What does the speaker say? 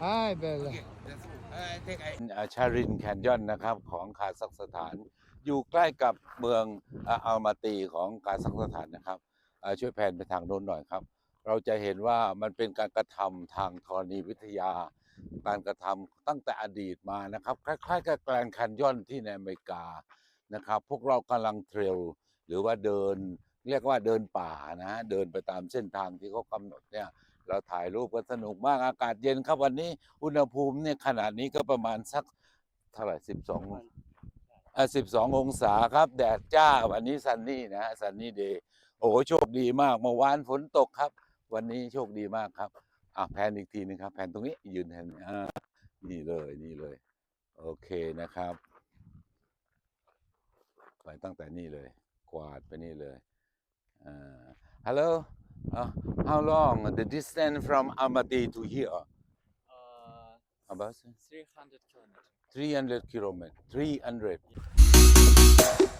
Hai bella. Okay, that's good. I think I อ่าชารินแคนยอนนะครับของคาซัคสถาน อยู่ใกล้กับเมืองอ่าอัลมาตีของคาซัคสถานนะครับอ่าช่วยแผนไปทางโน้นหน่อยครับ เราจะเห็นว่ามันเป็นการกระทำทางธรณีวิทยา การกระทำตั้งแต่อดีตมานะครับ คล้ายๆกับแกรนด์แคนยอนที่ในอเมริกานะครับ พวกเรากำลังเทรลหรือว่าเดิน เรียกว่าเดินป่านะเดินไปตามเส้นทางที่เขากำหนดเนี่ย เราถ่ายรูปกันสนุกมากอากาศเย็นครับวันนี้ อุณหภูมิเนี่ยขนาดนี้ก็ประมาณสักเท่าไหร่สิบสองอะสิบสององศาครับ แดดจ้าวันนี้ซันนี่นะซันนี่เดย์โอ้โหโชคดีมากเมื่อวานฝนตกครับ วันนี้โชคดีมากครับอะแผนอีกทีนึงครับ แผนตรงนี้ยืนแทนอ่านี่เลยนี่เลย โอเคนะครับไปตั้งแต่นี่เลย กวาดไปนี่เลยอ่า hello uh, how long the distance from Almaty to here? Uh, about 300 kilometers. 300 kilometers 300 Any